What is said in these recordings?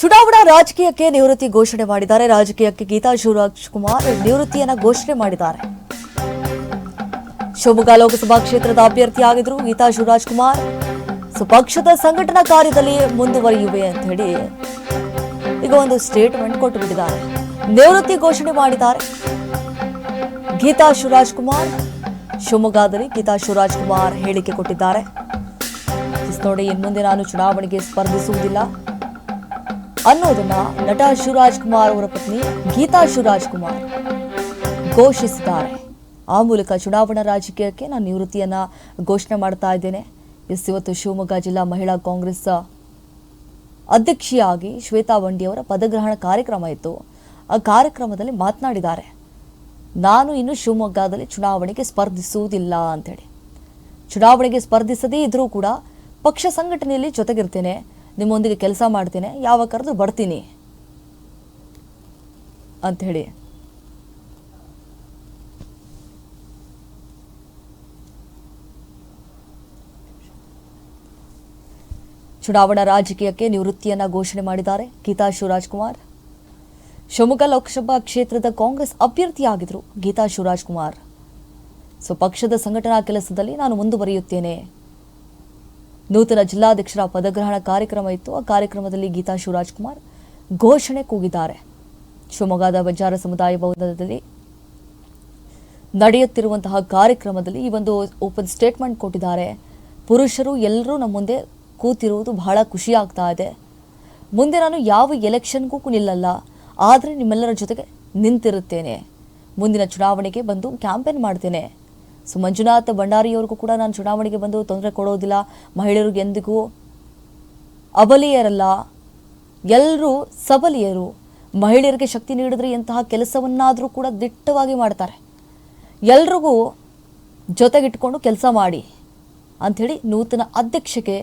ಚುನಾವಣಾ ರಾಜಕೀಯಕ್ಕೆ ನಿವೃತ್ತಿ ಘೋಷಣೆ ಮಾಡಿದ್ದಾರೆ. ರಾಜಕೀಯಕ್ಕೆ ಗೀತಾ ಶಿವರಾಜ್ ಕುಮಾರ್ ನಿವೃತ್ತಿಯನ್ನ ಘೋಷಣೆ ಮಾಡಿದ್ದಾರೆ. ಶಿವಮೊಗ್ಗ ಲೋಕಸಭಾ ಕ್ಷೇತ್ರದ ಅಭ್ಯರ್ಥಿಯಾಗಿದ್ದರು ಗೀತಾ ಶಿವರಾಜ್ ಕುಮಾರ್. ಪಕ್ಷದ ಸಂಘಟನಾ ಕಾರ್ಯದಲ್ಲಿ ಮುಂದುವರಿಯುವೆ ಅಂತ ಹೇಳಿ ಈಗ ಒಂದು ಸ್ಟೇಟ್ಮೆಂಟ್ ಕೊಟ್ಟು ಬಿಟ್ಟಿದ್ದಾರೆ. ನಿವೃತ್ತಿ ಘೋಷಣೆ ಮಾಡಿದ್ದಾರೆ. ಗೀತಾ ಶಿವರಾಜ್ ಕುಮಾರ್. ಶಿವಮೊಗ್ಗದಲ್ಲಿ ಗೀತಾ ಶಿವರಾಜ್ ಕುಮಾರ್ ಹೇಳಿಕೆ ಕೊಟ್ಟಿದ್ದಾರೆ. ನೋಡಿ ಇನ್ಮುಂದೆ ನಾನು ಚುನಾವಣೆಗೆ ಸ್ಪರ್ಧಿಸುವುದಿಲ್ಲ. ಅನ್ನೋದನ್ನ ನಟ ಶಿವರಾಜ್ ಕುಮಾರ್ ಅವರ ಪತ್ನಿ ಗೀತಾ ಶಿವರಾಜ್ ಕುಮಾರ್ ಘೋಷಿಸಿದ್ದಾರೆ. ಆ ಮೂಲಕ ಚುನಾವಣಾ ರಾಜಕೀಯಕ್ಕೆ ನಾನು ನಿವೃತ್ತಿಯನ್ನ ಘೋಷಣೆ ಮಾಡ್ತಾ ಇದ್ದೇನೆ. ಎಸ್, ಇವತ್ತು ಶಿವಮೊಗ್ಗ ಜಿಲ್ಲಾ ಮಹಿಳಾ ಕಾಂಗ್ರೆಸ್ ಅಧ್ಯಕ್ಷಿಯಾಗಿ ಶ್ವೇತಾ ವಂಡಿ ಅವರ ಪದಗ್ರಹಣ ಕಾರ್ಯಕ್ರಮ ಇತ್ತು. ಆ ಕಾರ್ಯಕ್ರಮದಲ್ಲಿ ಮಾತನಾಡಿದ್ದಾರೆ. ನಾನು ಇನ್ನು ಶಿವಮೊಗ್ಗದಲ್ಲಿ ಚುನಾವಣೆಗೆ ಸ್ಪರ್ಧಿಸುವುದಿಲ್ಲ ಅಂತೇಳಿ ಚುನಾವಣೆಗೆ ಸ್ಪರ್ಧಿಸದೇ ಇದ್ರೂ ಕೂಡ ಪಕ್ಷ ಸಂಘಟನೆಯಲ್ಲಿ ಜೊತೆಗಿರ್ತೇನೆ. ನಿಮ್ಮೊಂದಿಗೆ ಕೆಲಸ ಮಾಡ್ತೀನಿ, ಯಾವ ಕರೆದು ಬರ್ತೀನಿ ಅಂಥೇಳಿ ಚುನಾವಣಾ ರಾಜಕೀಯಕ್ಕೆ ನಿವೃತ್ತಿಯನ್ನ ಘೋಷಣೆ ಮಾಡಿದ್ದಾರೆ ಗೀತಾ ಶಿವರಾಜ್ ಕುಮಾರ್ ಶಿವಮೊಗ್ಗ ಲೋಕಸಭಾ ಕ್ಷೇತ್ರದ ಕಾಂಗ್ರೆಸ್ ಅಭ್ಯರ್ಥಿಯಾಗಿದ್ದರು ಗೀತಾ ಶಿವರಾಜ್ ಕುಮಾರ್ ಸೊ, ಪಕ್ಷದ ಸಂಘಟನಾ ಕೆಲಸದಲ್ಲಿ ನಾನು ಮುಂದುವರಿಯುತ್ತೇನೆ. ನೂತನ ಜಿಲ್ಲಾಧ್ಯಕ್ಷರ ಪದಗ್ರಹಣ ಕಾರ್ಯಕ್ರಮ ಇತ್ತು. ಆ ಕಾರ್ಯಕ್ರಮದಲ್ಲಿ ಗೀತಾ ಶಿವರಾಜ್ಕುಮಾರ್ ಘೋಷಣೆ ಕೂಗಿದ್ದಾರೆ. ಶಿವಮೊಗ್ಗದ ಬಂಜಾರ ಸಮುದಾಯ ಭವನದಲ್ಲಿ ನಡೆಯುತ್ತಿರುವಂತಹ ಕಾರ್ಯಕ್ರಮದಲ್ಲಿ ಈ ಒಂದು ಓಪನ್ ಸ್ಟೇಟ್ಮೆಂಟ್ ಕೊಟ್ಟಿದ್ದಾರೆ. ಪುರುಷರು ಎಲ್ಲರೂ ನಮ್ಮ ಮುಂದೆ ಕೂತಿರುವುದು ಬಹಳ ಆಗ್ತಾ ಇದೆ. ಮುಂದೆ ನಾನು ಯಾವ ಎಲೆಕ್ಷನ್ಗೂ ನಿಲ್ಲಲ್ಲ. ಆದರೆ ನಿಮ್ಮೆಲ್ಲರ ಜೊತೆಗೆ ನಿಂತಿರುತ್ತೇನೆ. ಮುಂದಿನ ಚುನಾವಣೆಗೆ ಬಂದು ಕ್ಯಾಂಪೇನ್ ಮಾಡ್ತೇನೆ. ಸೊ ಮಂಜುನಾಥ್ ಭಂಡಾರಿಯವ್ರಿಗೂ ಕೂಡ ನಾನು ಚುನಾವಣೆಗೆ ಬಂದು ತೊಂದರೆ ಕೊಡೋದಿಲ್ಲ. ಮಹಿಳೆಯರಿಗೆ ಎಂದಿಗೂ ಅಬಲೀಯರಲ್ಲ. ಎಲ್ಲರೂ ಸಬಲಿಯರು. ಮಹಿಳೆಯರಿಗೆ ಶಕ್ತಿ ನೀಡಿದ್ರೆ ಎಂತಹ ಕೆಲಸವನ್ನಾದರೂ ಕೂಡ ದಿಟ್ಟವಾಗಿ ಮಾಡ್ತಾರೆ. ಎಲ್ರಿಗೂ ಜೊತೆಗಿಟ್ಕೊಂಡು ಕೆಲಸ ಮಾಡಿ ಅಂಥೇಳಿ ನೂತನ ಅಧ್ಯಕ್ಷಕ್ಕೆ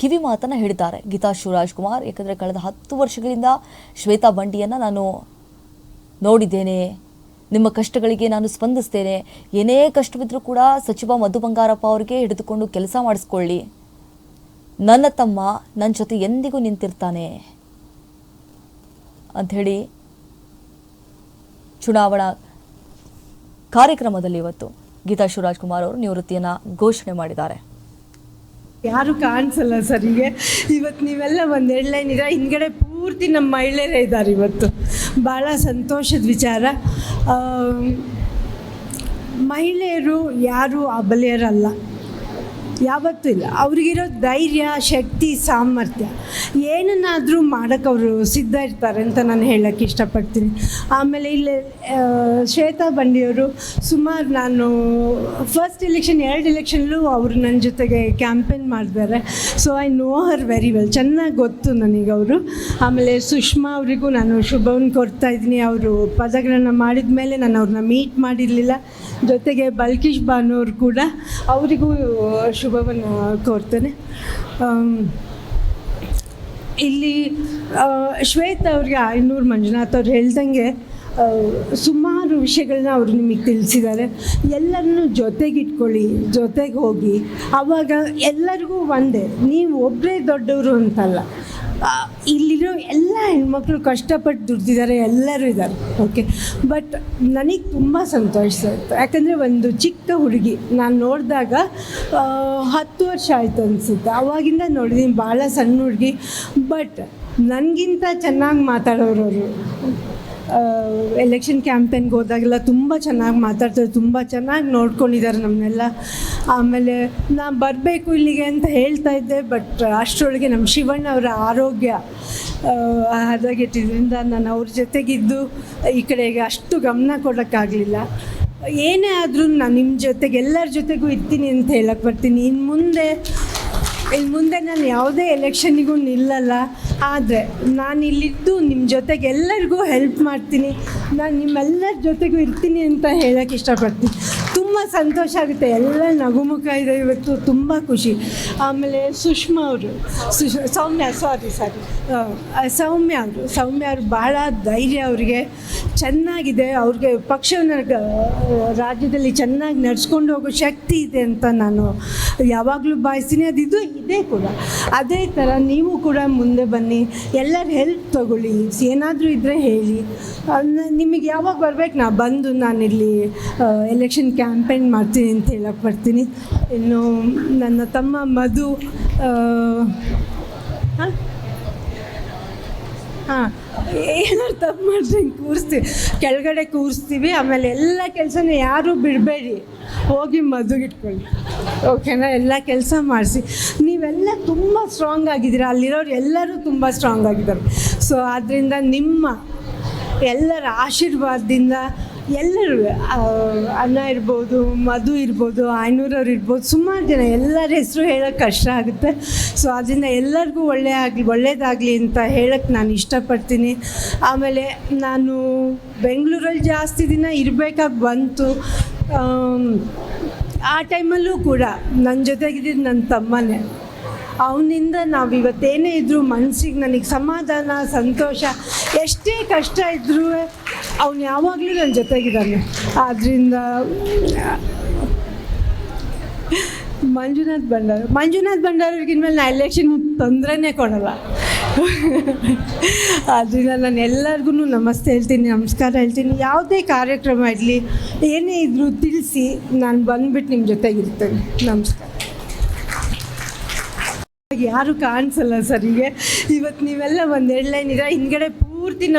ಕಿವಿ ಮಾತನ್ನು ಹೇಳಿದ್ದಾರೆ. ಗೀತಾ ಶಿವರಾಜ್ ಕುಮಾರ್. ಯಾಕಂದರೆ ಕಳೆದ ಹತ್ತು ವರ್ಷಗಳಿಂದ ಶ್ವೇತಾ ಬಂಡಿಯನ್ನು ನಾನು ನೋಡಿದ್ದೇನೆ. ನಿಮ್ಮ ಕಷ್ಟಗಳಿಗೆ ನಾನು ಸ್ಪಂದಿಸ್ತೇನೆ. ಏನೇ ಕಷ್ಟವಿದ್ರೂ ಕೂಡ ಸಚಿವ ಮಧು ಬಂಗಾರಪ್ಪ ಅವರಿಗೆ ಹಿಡಿದುಕೊಂಡು ಕೆಲಸ ಮಾಡಿಸ್ಕೊಳ್ಳಿ. ನನ್ನ ತಮ್ಮ ನನ್ನ ಜೊತೆ ಎಂದಿಗೂ ನಿಂತಿರ್ತಾನೆ ಅಂಥೇಳಿ ಚುನಾವಣಾ ಕಾರ್ಯಕ್ರಮದಲ್ಲಿ ಇವತ್ತು ಗೀತಾ ಶಿವರಾಜ್ ಕುಮಾರ್ ಅವರು ನಿವೃತ್ತಿಯನ್ನು ಘೋಷಣೆ ಮಾಡಿದ್ದಾರೆ. ಯಾರು ಕಾಣಿಸಲ್ಲ ಸರ್, ಹೀಗೆ ಇವತ್ತು ನೀವೆಲ್ಲ ಒಂದು ಲೈನ್ ಇದ್ರೆ ಹಿಂದ್ಗಡೆ ಪೂರ್ತಿ ನಮ್ಮ ಮಹಿಳೆಯರೇ ಇದ್ದಾರೆ ಇವತ್ತು. ಭಾಳ ಸಂತೋಷದ ವಿಚಾರ. ಮಹಿಳೆಯರು ಯಾರೂ ಅಬಲೆಯರಲ್ಲ. ಯಾವತ್ತೂ ಇಲ್ಲ. ಅವ್ರಿಗಿರೋ ಧೈರ್ಯ, ಶಕ್ತಿ, ಸಾಮರ್ಥ್ಯ ಏನನ್ನಾದರೂ ಮಾಡೋಕ್ಕೆ ಅವರು ಸಿದ್ಧ ಇರ್ತಾರೆ ಅಂತ ನಾನು ಹೇಳೋಕ್ಕೆ ಇಷ್ಟಪಡ್ತೀನಿ. ಆಮೇಲೆ ಇಲ್ಲಿ ಶ್ವೇತಾ ಬಂಡಿಯವರು ಸುಮಾರು ನಾನು ಫಸ್ಟ್ ಎಲೆಕ್ಷನ್ ಎರಡು ಎಲೆಕ್ಷನ್ಲೂ ಅವರು ನನ್ನ ಜೊತೆಗೆ ಕ್ಯಾಂಪೇನ್ ಮಾಡಿದ್ದಾರೆ so I know her very well ಚೆನ್ನಾಗಿ ಗೊತ್ತು ನನಗೆ ಅವರು. ಆಮೇಲೆ ಸುಷ್ಮಾ ಅವರಿಗೂ ನಾನು ಶುಭವನ್ನು ಕೊಡ್ತಾ ಇದ್ದೀನಿ. ಅವರು ಪದಗಳನ್ನು ಮಾಡಿದ ಮೇಲೆ ನಾನು ಅವ್ರನ್ನ ಮೀಟ್ ಮಾಡಿರಲಿಲ್ಲ. ಜೊತೆಗೆ ಬಲ್ಕೀಶ್ ಬಾನೋರು ಕೂಡ ಅವರಿಗೂ ಶುಭವನ್ನು ಕೋರ್ತೇನೆ. ಇಲ್ಲಿ ಶ್ವೇತ ಅವ್ರಿಗೆ ಐನೂರು ಮಂಜುನಾಥ್ ಅವ್ರು ಹೇಳ್ದಂಗೆ ಸುಮಾರು ವಿಷಯಗಳನ್ನ ಅವರು ನಿಮಗೆ ತಿಳಿಸಿದ್ದಾರೆ. ಎಲ್ಲರನ್ನೂ ಜೊತೆಗಿಟ್ಕೊಳ್ಳಿ, ಜೊತೆಗೆ ಹೋಗಿ. ಆವಾಗ ಎಲ್ಲರಿಗೂ ಒಂದೇ, ನೀವು ಒಬ್ಬರೇ ದೊಡ್ಡವರು ಅಂತಲ್ಲ. ಇಲ್ಲಿರೋ ಎಲ್ಲ ಹೆಣ್ಮಕ್ಳು ಕಷ್ಟಪಟ್ಟು ದುಡ್ದಿದ್ದಾರೆ, ಎಲ್ಲರೂ ಇದ್ದಾರೆ ಓಕೆ ಬಟ್ ನನಗೆ ತುಂಬ ಸಂತೋಷ ಆಯಿತು. ಯಾಕಂದರೆ ಒಂದು ಚಿಕ್ಕ ಹುಡುಗಿ, ನಾನು ನೋಡಿದಾಗ ಹತ್ತು ವರ್ಷ ಆಯಿತು ಅನಿಸುತ್ತೆ. ಅವಾಗಿಂದ ನೋಡಿದ್ದೀನಿ ಭಾಳ ಸಣ್ಣ ಹುಡುಗಿ. ಬಟ್ ನನಗಿಂತ ಚೆನ್ನಾಗಿ ಮಾತಾಡೋರು ಅವರು. ಎಲೆಕ್ಷನ್ ಕ್ಯಾಂಪೇನ್ಗೆ ಹೋದಾಗೆಲ್ಲ ತುಂಬ ಚೆನ್ನಾಗಿ ಮಾತಾಡ್ತಾರೆ, ತುಂಬ ಚೆನ್ನಾಗಿ ನೋಡ್ಕೊಂಡಿದ್ದಾರೆ ನಮ್ಮನ್ನೆಲ್ಲ ಆಮೇಲೆ ನಾನು ಬರಬೇಕು ಇಲ್ಲಿಗೆ ಅಂತ ಹೇಳ್ತಾ ಇದ್ದೆ ಬಟ್ ಅಷ್ಟರೊಳಗೆ ನಮ್ಮ ಶಿವಣ್ಣ ಅವರ ಆರೋಗ್ಯ ಹದಗೆಟ್ಟಿದ್ರಿಂದ ನಾನು ಅವ್ರ ಜೊತೆಗಿದ್ದು ಈ ಕಡೆಗೆ ಅಷ್ಟು ಗಮನ ಕೊಡೋಕ್ಕಾಗಲಿಲ್ಲ. ಏನೇ ಆದರೂ ನಾನು ನಿಮ್ಮ ಜೊತೆಗೆ ಎಲ್ಲರ ಜೊತೆಗೂ ಇರ್ತೀನಿ ಅಂತ ಹೇಳಕ್ಕೆ ಬರ್ತೀನಿ. ಇನ್ನು ಮುಂದೆ ಇನ್ನು ಮುಂದೆ ನಾನು ಯಾವುದೇ ಎಲೆಕ್ಷನ್ನಿಗೂ ನಿಲ್ಲಲ್ಲ. ಆದರೆ ನಾನು ಇಲ್ಲಿದ್ದು ನಿಮ್ಮ ಜೊತೆಗೆ ಎಲ್ಲರಿಗೂ ಹೆಲ್ಪ್ ಮಾಡ್ತೀನಿ. ನಾನು ನಿಮ್ಮೆಲ್ಲರ ಜೊತೆಗೂ ಇರ್ತೀನಿ ಅಂತ ಹೇಳೋಕ್ಕೆ ಇಷ್ಟಪಡ್ತೀನಿ. ತುಂಬ ಸಂತೋಷ ಆಗುತ್ತೆ. ಎಲ್ಲ ನಗುಮುಖ ಇದೆ ಇವತ್ತು. ತುಂಬ ಖುಷಿ. ಆಮೇಲೆ ಸುಷ್ಮಾ ಅವರು. ಸುಷ್, ಸೌಮ್ಯ ಸಾರಿ ಸಾರಿ ಸೌಮ್ಯ ಅವರು. ಸೌಮ್ಯ ಅವರು ಬಹಳ ಧೈರ್ಯ ಅವರಿಗೆ. ಚೆನ್ನಾಗಿದೆ. ಅವ್ರಿಗೆ ಪಕ್ಷವನ್ನು ರಾಜ್ಯದಲ್ಲಿ ಚೆನ್ನಾಗಿ ನಡ್ಸ್ಕೊಂಡು ಹೋಗೋ ಶಕ್ತಿ ಇದೆ ಅಂತ ನಾನು ಯಾವಾಗಲೂ ಬಾಯಿಸ್ತೀನಿ ಅದಿದ್ದು ಇದೇ ಕೂಡ. ಅದೇ ಥರ ನೀವು ಕೂಡ ಮುಂದೆ ಬನ್ನಿ. ಎಲ್ಲರ ಹೆಲ್ಪ್ ತಗೊಳ್ಳಿ. ಏನಾದರೂ ಇದ್ದರೆ ಹೇಳಿ. ನಿಮಗೆ ಯಾವಾಗ ಬರ್ಬೇಕು? ನಾ ಬಂದು ನಾನಿಲ್ಲಿ ಎಲೆಕ್ಷನ್ ಕ್ಯಾಂಪೇನ್ ಮಾಡ್ತೀನಿ ಅಂತ ಹೇಳಕ್ಕೆ ಬರ್ತೀನಿ. ಇನ್ನು ನನ್ನ ತಮ್ಮ ಮಧು ಹಾಂ? ಹಾಂ. ಏನಾರು ತಪ್ಪು ಮಾಡಿದ್ರೆ ಕೂರಿಸ್ತೀವಿ. ಕೆಳಗಡೆ ಕೂರಿಸ್ತೀವಿ, ಆಮೇಲೆ ಎಲ್ಲ ಕೆಲಸನ ಯಾರೂ ಬಿಡಬೇಡಿ. ಹೋಗಿ ಮದುಗಿಟ್ಕೊಳ್ಳಿ ಓಕೆನಾ ಎಲ್ಲ ಕೆಲಸ ಮಾಡಿಸಿ. ನೀವೆಲ್ಲ ತುಂಬ ಸ್ಟ್ರಾಂಗ್ ಆಗಿದ್ದೀರಾ. ಅಲ್ಲಿರೋರು ಎಲ್ಲರೂ ತುಂಬ ಸ್ಟ್ರಾಂಗ್ ಆಗಿದ್ದಾರೆ. ಸೊ ಆದ್ದರಿಂದ ನಿಮ್ಮ ಎಲ್ಲರ ಆಶೀರ್ವಾದದಿಂದ ಎಲ್ಲರೂ ಅಣ್ಣ ಇರ್ಬೋದು, ಮಧು ಇರ್ಬೋದು, ಆಯ್ನೂರವ್ರು ಇರ್ಬೋದು, ಸುಮಾರು ಜನ ಎಲ್ಲರ ಹೆಸರು ಹೇಳೋಕ್ಕೆ ಕಷ್ಟ ಆಗುತ್ತೆ. ಸೊ ಅದರಿಂದ ಎಲ್ಲರಿಗೂ ಒಳ್ಳೆ ಆಗಲಿ, ಒಳ್ಳೇದಾಗಲಿ ಅಂತ ಹೇಳಕ್ಕೆ ನಾನು ಇಷ್ಟಪಡ್ತೀನಿ. ಆಮೇಲೆ ನಾನು ಬೆಂಗಳೂರಲ್ಲಿ ಜಾಸ್ತಿ ದಿನ ಇರಬೇಕಾಗಿ ಬಂತು. ಆ ಟೈಮಲ್ಲೂ ಕೂಡ ನನ್ನ ಜೊತೆಗಿದ್ದಿದ್ದು ನನ್ನ ತಮ್ಮನೇ. ಅವನಿಂದ ನಾವು ಇವತ್ತೇನೇ ಇದ್ದರೂ ಮನಸ್ಸಿಗೆ ನನಗೆ ಸಮಾಧಾನ, ಸಂತೋಷ, ಎಷ್ಟೇ ಕಷ್ಟ ಇದ್ದರೂ ಅವನು ಯಾವಾಗಲೂ ನನ್ನ ಜೊತೆಗಿದ್ದಾನೆ. ಆದ್ದರಿಂದ ಮಂಜುನಾಥ್ ಬಂಡಾರ ಮಂಜುನಾಥ್ ಭಂಡಾರವ್ರಿಗೆ ಮೇಲೆ ನಾ ಎಲೆಕ್ಷನ್ ತೊಂದರೆನೇ ಕೊಡಲ್ಲ. ಆದ್ದರಿಂದ ನಾನು ಎಲ್ಲರಿಗೂ ನಮಸ್ತೆ ಹೇಳ್ತೀನಿ, ನಮಸ್ಕಾರ ಹೇಳ್ತೀನಿ. ಯಾವುದೇ ಕಾರ್ಯಕ್ರಮ ಇರಲಿ, ಏನೇ ಇದ್ದರೂ ತಿಳಿಸಿ ನಾನು ಬಂದ್ಬಿಟ್ಟು ನಿಮ್ಮ ಜೊತೆಗಿರ್ತೇನೆ. ನಮಸ್ಕಾರ. ಯಾರು ಕಾಣಿಸಲ್ಲ ಸರಿಗೆ ಇವತ್ತು ನೀವೆಲ್ಲ ಒಂದು ಲೈನ್ ಇದೆ ಹಿಂದ್ಗಡೆ ಪೂರ್ತಿ ನಮ್ಮ